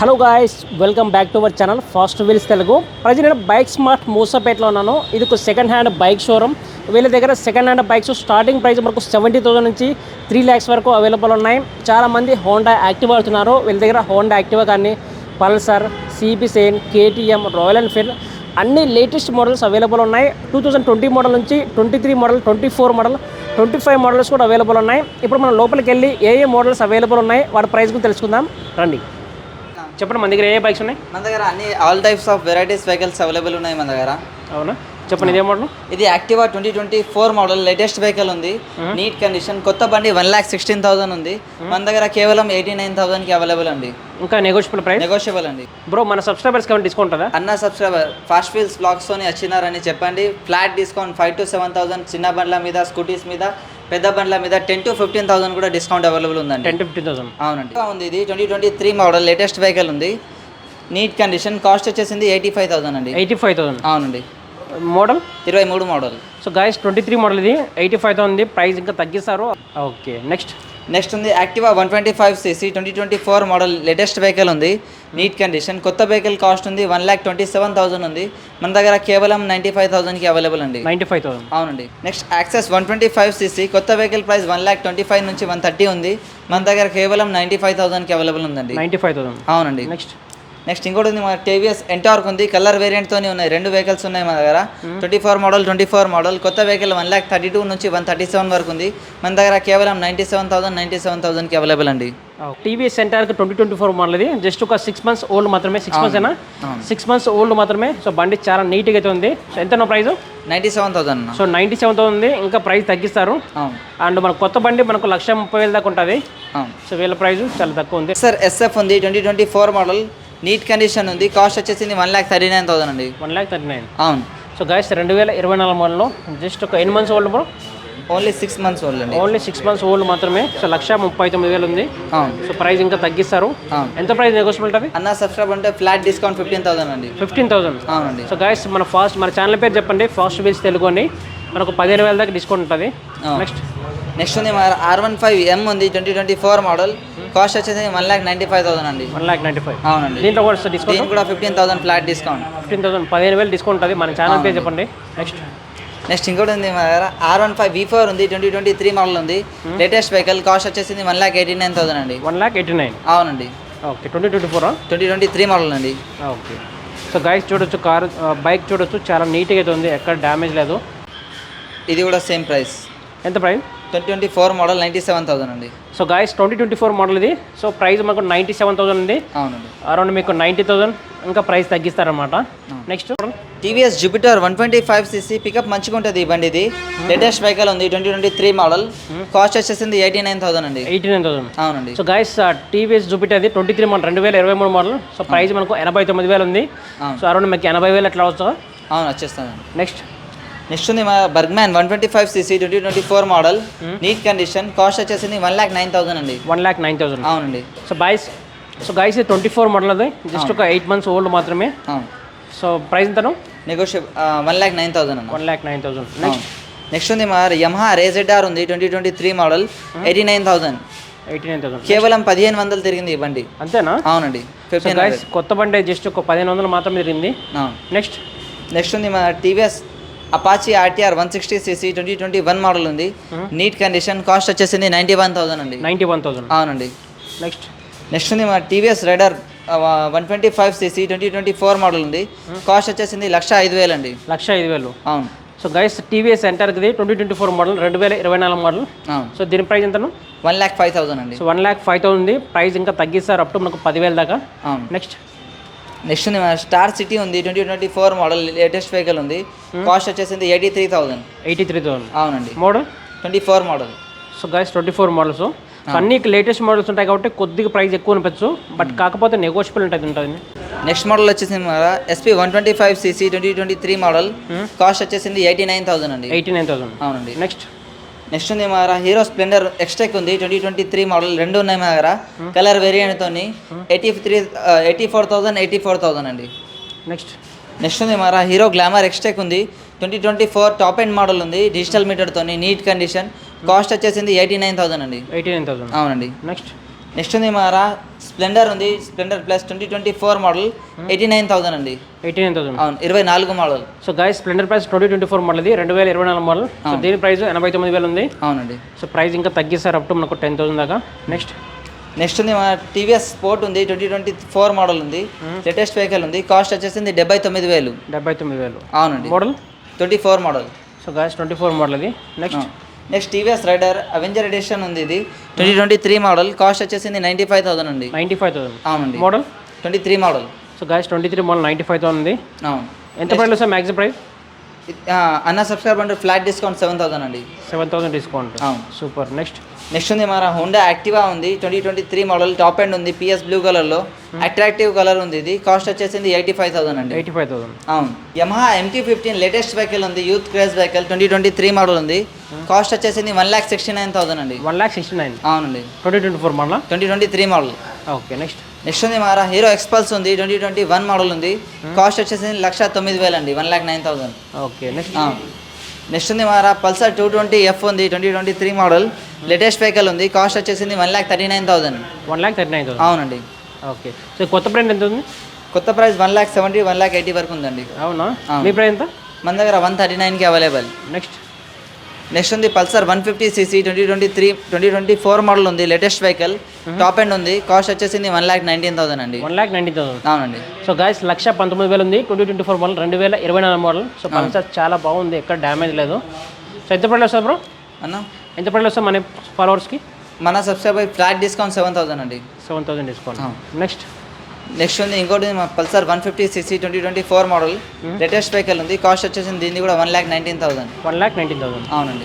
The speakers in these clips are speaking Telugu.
Hello guys welcome back to our channel fast wheels Telugu. Present నేను బైక్ స్మార్ట్ మూసాపేటలో ఉన్నాను. ఇది ఒక సెకండ్ హ్యాండ్ బైక్ షోరూమ్ వీళ్ళ దగ్గర second hand bikes starting price మనకు సెవెంటీ థౌసండ్ నుంచి త్రీ ల్యాక్స్ వరకు అవైలబుల్ ఉన్నాయి. చాలామంది హోండా యాక్టివా అవుతున్నారు వీళ్ళ దగ్గర హోండా యాక్టివా కానీ Pulsar CB Shine KTM Royal Enfield అన్ని లేటెస్ట్ మోడల్స్ అవైలబుల్ ఉన్నాయి. టూ థౌజండ్ ట్వంటీ మోడల్ నుంచి twenty three model twenty four model twenty five models కూడా అవైలబుల్ ఉన్నాయి. ఇప్పుడు మనం లోపలికి వెళ్ళి ఏ ఏ మోడల్స్ అవైలబుల్ ఉన్నాయి? వాటి ప్రైస్ గురించి తెలుసుకుందాం. రండి. చెప్పండి మన దగ్గర ఏ బైక్స్ ఉన్నాయి? మన దగ్గర అన్ని all types of varieties vehicles available ఉన్నాయి మన దగ్గర. అవునా? చెప్పండి ఇదే మోడల్ ఇది Activa twenty twenty four model latest vehicle ఉంది నీట్ కండిషన్ కొత్త బండి వన్ ల్యాక్ సిక్స్టీన్ థౌసండ్ ఉంది. మన దగ్గర కేవలం ఎయిటీ నైన్ థౌసండ్కి అవైలబుల్ అండి. ఇంకా నెగోషియబుల్ ప్రైస్ నెగోషియబుల్ అండి. బ్రో మన సబ్స్క్రైబర్స్కి ఏమైనా డిస్కౌంట్ ఉంటుందా? అన్న సబ్స్క్రైబర్ ఫాస్ట్ వీల్స్ బ్లాగ్స్తోని వచ్చినారని చెప్పండి. Flat discount five to seven thousand చిన్న బండ్ల మీద స్కూటీస్ మీద. పెద్ద బండ్ల మీద టెన్ టు ఫిఫ్టీన్ థౌసండ్ కూడా డిస్కౌంట్ అవైలబుల్ ఉందండి. టెన్ టు ఫిఫ్టీన్ థౌసండ్ అవునండి. ఉంది ఇది? Twenty twenty three model latest vehicle ఉంది. నీట్ కండిషన్ కాస్ట్ వచ్చేసింది ఎయిటీ ఫైవ్ థౌసండ్ అండి. ఎయిటీ ఫైవ్ థౌసండ్ అవునండి. మోడల్ ఇరవై మూడు model so guys twenty three model ఇది. ఎయిటీ ఫైవ్ థౌసండ్ ప్రైస్ ఇంకా తగ్గిస్తారు. ఓకే నెక్స్ట్ నెక్స్ట్ ఉంది Activa one twenty five CC twenty twenty four model latest vehicle ఉంది. Neat condition. కొత్త వెహికల్ కాస్ట్ ఉంది one lakh twenty seven thousand ఉంది. మన దగ్గర కేవలం నైంటీ ఫైవ్ థౌసండ్కి అవైలబుల్ అండి. Ninety five thousand. అవునండి. Next Access one twenty five CC కొత్త vehicle price one lakh twenty five నుంచి వన్ థర్టీ ఉంది. మన దగ్గర కేవలం నైంటీ ఫైవ్ థౌసండ్కి అవైలబుల్ ఉందండి. Ninety five thousand. అవునండి. నెక్స్ట్. నెక్స్ట్ ఇంకోటి ఉంది మన టీవీఎస్ ఎంటార్క్ ఉంది కలర్ వేరియంట్తోనే ఉన్నాయి. రెండు వెహికల్స్ ఉన్నాయి మన దగ్గర. Twenty four model twenty four model కొత్త vehicle one lakh thirty two నుంచి వన్ థర్టీ సెవెన్ వరకు ఉంది. మన దగ్గర కేవలం ninety seven thousand ninety seven థౌసండ్కి available అండి టీవీఎస్ సెంటర్కి ట్వంటీ ట్వంటీ ఫోర్ మోడల్ ఇది. జస్ట్ ఒక సిక్స్ మంత్స్ ఓల్డ్ మాత్రమే సిక్స్ మంత్స్ అయినా. సిక్స్ మంత్స్ ఓల్డ్ మాత్రమే. సో బండి చాలా నీట్గా అయితే ఉంది. సో ఎంత price ninety seven thousand so ninety seven thousand ఉంది. ఇంకా ప్రైస్ తగ్గిస్తారు. అండ్ మన కొత్త బండి మనకు లక్ష ముప్పై వేల దాకా ఉంటుంది. సో వీళ్ళ ప్రైస్ చాలా తక్కువ ఉంది. సార్ ఎస్ఎఫ్ ఉంది twenty twenty four model neat condition ఉంది. కాస్ట్ వచ్చేసింది one lakh thirty nine thousand అండి. One lakh thirty nine. అవును. సో గాయస్ రెండు వేల ఇరవై నాలుగు మోడల్లో జస్ట్ ఒక ఎన్ని months old bro only six months old అండి. ఓన్లీ సిక్స్ మంత్స్ ఓల్డ్ మాత్రమే. సో లక్ష ముప్పై తొమ్మిది వేలు ఉంది. అవును. సో ప్రైస్ ఇంకా తగ్గిస్తారు. అవును. ఎంత ప్రైస్ నెగోషియబుల్ ఉంటుంది అన్న సబ్స్క్రైబ్ అంటే ఫ్లాట్ డిస్కౌంట్ ఫిఫ్టీన్ థౌసండ్ అండి. ఫిఫ్టీన్ థౌసండ్ అవునండి. సో గాయస్ మన ఫాస్ట్ మన ఛానల్ పేరు చెప్పండి. ఫాస్ట్ వీల్స్ తెలుగు అని మనకు పదిహేను వేల దాకా డిస్కౌంట్ ఉంటుంది. నెక్స్ట్ నెక్స్ట్ ఉంది ఆర్ వన్ ఫైవ్ ఎం ఉంది twenty twenty four model cost వచ్చేసి one lakh ninety five thousand అండి. వన్ ల్యాక్ నైంటీ ఫైవ్ అవునండి. దీంట్లో కూడా డిస్కౌంట్ కూడా fifteen thousand flat discount fifteen thousand పదిహేను వేలు డిస్కౌంట్ ఉంటుంది మన ఛానల్ పేరు చెప్పండి. నెక్స్ట్ నెక్స్ట్ ఇంకోటి ఉంది మన దగ్గర. R one five V four ఉంది ట్వంటీ ట్వంటీ త్రీ మోడల్ ఉంది. లేటెస్ట్ వెహికల్ కాస్ట్ వచ్చేసింది one lakh eighty nine thousand అండి. వన్ ల్యాక్ ఎయిటీ నైన్ అవునండి ఓకే ట్వంటీ ట్వంటీ ఫోరా ట్వంటీ ట్వంటీ త్రీ మోడల్ అండి. ఓకే సో గైస్ చూడొచ్చు కార్ బైక్ చూడొచ్చు. చాలా నీట్గా అయితే ఉంది. ఎక్కడ డ్యామేజ్ లేదు. ఇది కూడా సేమ్ ప్రైస్ ఎంత price? Twenty twenty four model ninety seven thousand అండి. So guys twenty twenty four model ఇది. సో ప్రైస్ మనకు నైంటీ సెవెన్ థౌసండ్ ఉంది అవునండి. అరౌండ్ మీకు నైంటీ థౌసండ్ ఇంకా price తగ్గిస్తారనమాట next. TVS Jupiter one twenty five CC pickup మంచిగా ఉంటుంది ఈ బండి ఇది. లేటెస్ట్ వెహికల్ ఉంది twenty twenty three model. Cost వచ్చేసింది ఎయిటీ నైన్ థౌసండ్ అండి. Eighty nine thousand. అవునండి. సో గాయస్ టీవీఎస్ జూపిటర్ అది ట్వంటీ త్రీ మోడల్ రెండు వేల ఇరవై మూడు మోడల్. సో ప్రైస్ మనకు ఎనభై తొమ్మిది వేలు ఉంది. సో అరౌండ్ మీకు ఎనభై వేలు ఎట్లా వస్తుందా. అవును వచ్చేస్తానండి నెక్స్ట్. నెక్స్ట్ ఉంది మా Burgman one twenty five CC twenty twenty four model. Neat condition cost వచ్చేసింది వన్ ల్యాక్ నైన్ థౌసండ్ అండి. One lakh nine thousand. అవునండి. సో బాయ్స్ సో ఇది ట్వంటీ ఫోర్ మోడల్ అది జస్ట్ ఒక ఎయిట్ మంత్స్ ఓల్డ్ మాత్రమే. So price ఎంతను? Negotiable one lakh nine thousand one lakh nine thousand. Next next ఉంది మా యమహా రేజెడ్ఆర్ ఉంది twenty twenty three model. Eighty nine thousand. Eighty nine thousand. కేవలం పదిహేను వందలు తిరిగింది ఈ బండి. అంతేనా? అవునండి. గైస్ కొత్త బండి జస్ట్ ఒక పదిహేను వందలు మాత్రమే తిరిగింది. నెక్స్ట్ నెక్స్ట్ ఉంది మన TVS Apache RTR one sixty CC twenty twenty one model ఉంది. నీట్ కండిషన్ కాస్ట్ వచ్చేసింది నైంటీ వన్ థౌసండ్ అండి. నైంటీ వన్ థౌసండ్ అవునండి. నెక్స్ట్ నెక్స్ట్ ఉంది మన TVS Raider one twenty five CC twenty twenty four model ఉంది. కాస్ట్ వచ్చేసింది లక్ష ఐదు వేలు అండి. లక్ష ఐదు వేలు. అవును. సో గైస్ టీవీఎస్ సెంటర్కి ట్వంటీ ట్వంటీ ఫోర్ మోడల్ రెండు వేల ఇరవై నాలుగు మోడల్ సో దీని ప్రైస్ ఎంతను? వన్ ల్యాక్ ఫైవ్ థౌసండ్ అండి. So one lakh five thousand ఉంది. ప్రైస్ ఇంకా తగ్గిస్తారు అప్ టు మనకు పదివేల దాకా. అవును. నెక్స్ట్ నెక్స్ట్ స్టార్ సిటీ ఉంది twenty twenty four model latest vehicle ఉంది కాస్ట్ వచ్చేసింది eighty three thousand eighty three thousand అవునండి. Model twenty four model so guys twenty four models అన్ని లేటెస్ట్ మోడల్స్ ఉంటాయి కాబట్టి కొద్దిగా ప్రైస్ ఎక్కువ అనిపించు బట్ కాకపోతే నెగోషియబుల్ ఉంటుంది ఉంటుంది. నెక్స్ట్ మోడల్ వచ్చేసింది మన SP one twenty five CC twenty twenty three model cost వచ్చేసింది ఎయిటీ నైన్ థౌసండ్ అండి. ఎయిటీ నైన్ థౌసండ్ అవునండి. నెక్స్ట్ నెక్స్ట్ ఉంది మన హీరో స్ప్లెండర్ ఎక్స్టెక్ ఉంది ట్వంటీ ట్వంటీ త్రీ మోడల్ రెండు ఉన్నాయి మా దగ్గర. Colour వేరియంట్తో eighty three eighty four thousand eighty four thousand అండి. నెక్స్ట్ నెక్స్ట్ ఉంది మన హీరో గ్లామర్ ఎక్స్టెక్ ఉంది twenty twenty four top end model ఉంది డిజిటల్ మీటర్తో నీట్ కండిషన్ కాస్ట్ వచ్చేసింది ఎయిటీ నైన్ థౌసండ్ అండి. ఎయిటీ నైన్ థౌసండ్ అవునండి. నెక్స్ట్ నెక్స్ట్ ఉంది మారా స్ప్లెండర్ ఉంది Splendor plus twenty twenty four model eighty nine thousand అండి. Eighty nine thousand. అవును ఇరవై నాలుగు model. So guys Splendor price twenty twenty four model ఇది రెండు వేల ఇరవై నాలుగు మోడల్ సో దీని ప్రైస్ ఎనభై తొమ్మిది వేలు ఉంది. అవునండి. సో ప్రైస్ ఇంకా తగ్గిస్తారు అప్ టు మనకు టెన్ థౌసండ్ దాకా. నెక్స్ట్ నెక్స్ట్ ఉంది మన టీవీఎస్ స్పోర్ట్ ఉంది ట్వంటీ ట్వంటీ ఫోర్ మోడల్ ఉంది. లేటెస్ట్ వెహికల్ ఉంది కాస్ట్ వచ్చేసింది డెబ్బై తొమ్మిది వేలు. డెబ్బై తొమ్మిది వేలు. అవునండి. Model twenty four model. So guys twenty four model ఇది. Next next TVS Raider Avenger edition ఉంది ఇది. Twenty twenty three model. Cost వచ్చేసింది నైంటీ ఫైవ్ థౌసండ్ అండి. Ninety five thousand. అవునండి. Model? Twenty three model. So guys twenty three model ninety five thousand ఉంది. అవును. ఎంత ప్రైస్ సార్ మ్యాక్సిమం ప్రైస్ అన్న సబ్స్క్రైబ్ అంటే ఫ్లాట్ డిస్కౌంట్ సెవెన్ థౌసండ్ అండి. సెవెన్ థౌసండ్ డిస్కౌంట్ అవును. సూపర్. నెక్స్ట్ నెక్స్ట్ ఉంది మన హోండా యాక్టివా ఉంది. Twenty twenty three model top end ఉంది పిఎస్ బ్లూ కలర్లో. అట్రాక్టివ్ కలర్ ఉంది ఇది. కాస్ట్ వచ్చేసింది ఎయిటీ ఫైవ్ థౌసండ్ అండి. Eighty five thousand. అవును. Yamaha MT fifteen latest vehicle ఉంది youth craze vehicle twenty twenty three model ఉంది. కాస్ట్ వచ్చేసింది one lakh sixty nine thousand అండి. వన్ ల్యాక్ సిక్స్టీ నైన్ అవునండి. Twenty twenty four model? Twenty twenty three model. Okay next. Next ఉంది మారా హీరో ఎక్స్పల్స్ ఉంది ట్వంటీ ట్వంటీ వన్ మోడల్ ఉంది. కాస్ట్ వచ్చేసింది లక్ష తొమ్మిది వేలు అండి one lakh nine thousand okay next. Next ఉంది మారా పల్సర్ టూ ట్వంటీ ఎఫ్ ఉంది twenty twenty three model. Latest vehicle ఉంది. కాస్ట్ వచ్చేసింది one lakh thirty nine thousand. One lakh thirty nine thousand? అవునండి. ఓకే. సో కొత్త బ్రాండ్ ఎంత ఉంది? కొత్త price one lakh seventy one lakh eighty వరకు ఉందండి. అవునా? అవును. మీ ప్రైస్ ఎంత? మన దగ్గర వన్ థర్టీ నైన్కి అవైలబుల్ నెక్స్ట్. నెక్స్ట్ ఉంది Pulsar one fifty CC twenty twenty three twenty twenty four model ఉంది లేటెస్ట్ వెహికల్ టాప్ ఎండ్ ఉంది. కాస్ట్ వచ్చేసింది వన్ ల్యాక్ నైన్టీన్ థౌసండ్ అండి. One lakh ninety thousand. అవునండి. సో గాయస్ లక్ష పంతొమ్మిది వేలు ఉంది. ట్వంటీ ట్వంటీ ఫోర్ మోడల్ రెండు వేల ఇరవై నాలుగు మోడల్. సో పల్సర్ చాలా బాగుంది. ఎక్కడ డ్యామేజ్ లేదు. సో ఎంత పడలేదు వస్తుంది బ్రో? అన్న? ఎంత పడలేదు వస్తుంది మన ఫాలోవర్స్కి మన subscriber flat discount seven thousand అండి. Seven thousand discount. Next. Next ఉంది ఇంకోటి మా Pulsar one fifty CC twenty twenty four model. Latest vehicle ఉంది కాస్ట్ వచ్చేసింది దీన్ని కూడా one lakh nineteen thousand. One lakh nineteen thousand. అవునండి.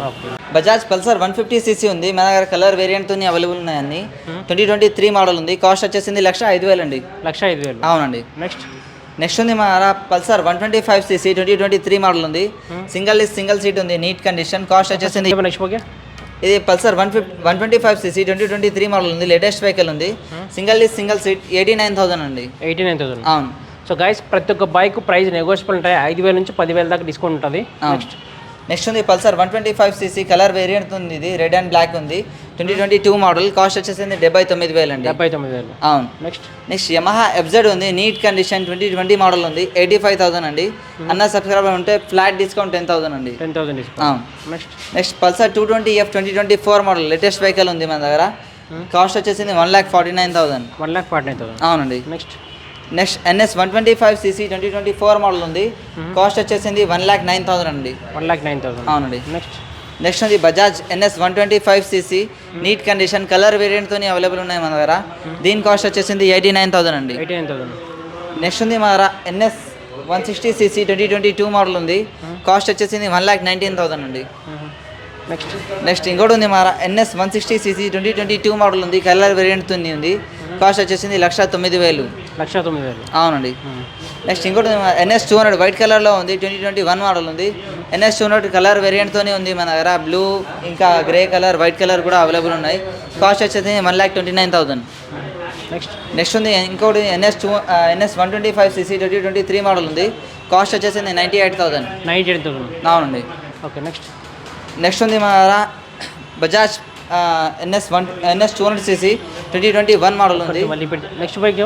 Bajaj Pulsar one fifty CC ఉంది మన దగ్గర కలర్ వేరియంట్తో అవైలబుల్ ఉన్నాయండి ట్వంటీ ట్వంటీ త్రీ మోడల్ ఉంది కాస్ట్ వచ్చేసింది లక్ష ఐదు వేలు అండి. లక్ష ఐదు వేలు. అవునండి. నెక్స్ట్. నెక్స్ట్ ఉంది మన Pulsar one twenty five CC twenty twenty three model ఉంది. సింగిల్ సింగిల్ సీట్ ఉంది నీట్ కండిషన్ కాస్ట్ వచ్చేసింది ఇది Pulsar one fifty one twenty five CC twenty twenty three model ఉంది లేటెస్ట్ వెహికల్ ఉంది. Single single seat eighty nine thousand అండి. Eighty nine thousand. అవును. సో గైస్ ప్రతి ఒక్క బైక్ ప్రైస్ నెగోషియబుల్ ఉంటాయి. ఐదు వేల నుంచి పదివేల దాకా డిస్కౌంట్ ఉంటుంది. నెక్స్ట్ నెక్స్ట్ ఉంది Pulsar one twenty five CC colour variant ఉంది ఇది. రెడ్ అండ్ బ్లాక్ ఉంది. Twenty twenty two model cost వచ్చేసింది డెబ్బై తొమ్మిది వేలు అండి. డెబ్బై తొమ్మిది వేలు. అవును. నెక్స్ట్ నెక్స్ట్ యమహా ఎఫ్జెడ్ ఉంది. Neat condition twenty twenty model ఉంది. ఎయిటీ ఫైవ్ థౌసండ్ అండి. అన్న సబ్స్క్రైబర్ ఉంటే ఫ్లాట్ డిస్కౌంట్ టెన్ థౌసండ్ అండి. టెన్ థౌసండ్ అవును. Next next Pulsar two twenty F twenty twenty four model latest vehicle ఉంది మన దగ్గర. కాస్ట్ వచ్చేసింది one lakh forty nine thousand one lakh forty nine thousand అవునండి. Next next NS one twenty five CC twenty twenty four model ఉంది. కాస్ట్ వచ్చేసింది వన్ ల్యాక్ నైన్ థౌసండ్ అండి. One lakh nine thousand. అవునండి. నెక్స్ట్. నెక్స్ట్ ఉంది Bajaj NS one twenty five CC. Neat condition colour వేరియంట్తో available ఉన్నాయి మన దగ్గర. దీని కాస్ట్ వచ్చేసింది ఎయిటీ నైన్ థౌసండ్ అండి. Eighty nine thousand. నెక్స్ట్ ఉంది మన దగ్గర NS one sixty CC twenty twenty two model ఉంది. కాస్ట్ వచ్చేసింది వన్ ల్యాక్ నైన్టీన్ థౌసండ్ అండి. నెక్స్ట్. నెక్స్ట్ ఇంకోటి ఉంది మన NS one sixty CC twenty twenty two model ఉంది. కలర్ వేరియంట్తో ఉంది. కాస్ట్ వచ్చేసింది లక్ష తొమ్మిది వేలు. లక్ష తొమ్మిది వేలు. అవునండి. నెక్స్ట్ ఇంకోటి ఎన్ఎస్ టూ హండ్రెడ్ వైట్ కలర్లో ఉంది ట్వంటీ ట్వంటీ వన్ మోడల్ ఉంది. ఎన్ఎస్ టూ హండ్రెడ్ కలర్ వేరియంట్తోనే ఉంది మన దగ్గర బ్లూ ఇంకా గ్రే కలర్ వైట్ కలర్ కూడా అవైలబుల్ ఉన్నాయి. కాస్ట్ వచ్చేసి one lakh twenty nine thousand. Next. Next ఉంది ఇంకోటి NS two NS one twenty five CC twenty twenty three model ఉంది. కాస్ట్ వచ్చేసింది ninety eight thousand. Ninety eight thousand. అవునండి. Okay next. నెక్స్ట్ ఉంది మన దగ్గర Bajaj NS one NS two hundred CC. Twenty twenty one model ఉంది. Next bike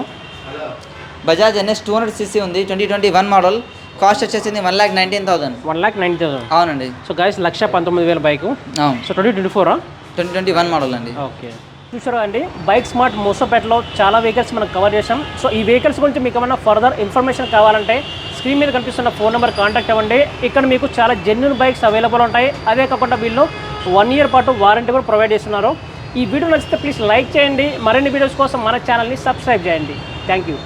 Bajaj NS two hundred CC ఉంది. Twenty twenty one model cost వచ్చేసింది one lakh nineteen thousand one lakh ninety thousand అవునండి. సో గాయస్ లక్ష పంతొమ్మిది వేల బైక్ అవును. సో ట్వంటీ ట్వంటీ ఫోరా ట్వంటీ ట్వంటీ వన్ మోడల్ అండి. ఓకే చూసారా అండి? బైక్ స్మార్ట్ మూసపేటలో చాలా వెహికల్స్ మనం కవర్ చేసాం సో ఈ వెహికల్స్ గురించి మీకు ఏమైనా ఫర్దర్ ఇన్ఫర్మేషన్ కావాలంటే స్క్రీన్ మీద కనిపిస్తున్న ఫోన్ నెంబర్ కాంటాక్ట్ అవ్వండి. ఇక్కడ మీకు చాలా జెన్యున్ బైక్స్ అవైలబుల్ ఉంటాయి. అదే కాకుండా వీళ్ళు వన్ ఇయర్ పాటు వారంటీ కూడా ప్రొవైడ్ చేస్తున్నారు. ఈ వీడియో నచ్చితే ప్లీజ్ లైక్ చేయండి. మరిన్ని వీడియోస్ కోసం మన ఛానల్ని సబ్స్క్రైబ్ చేయండి. Thank you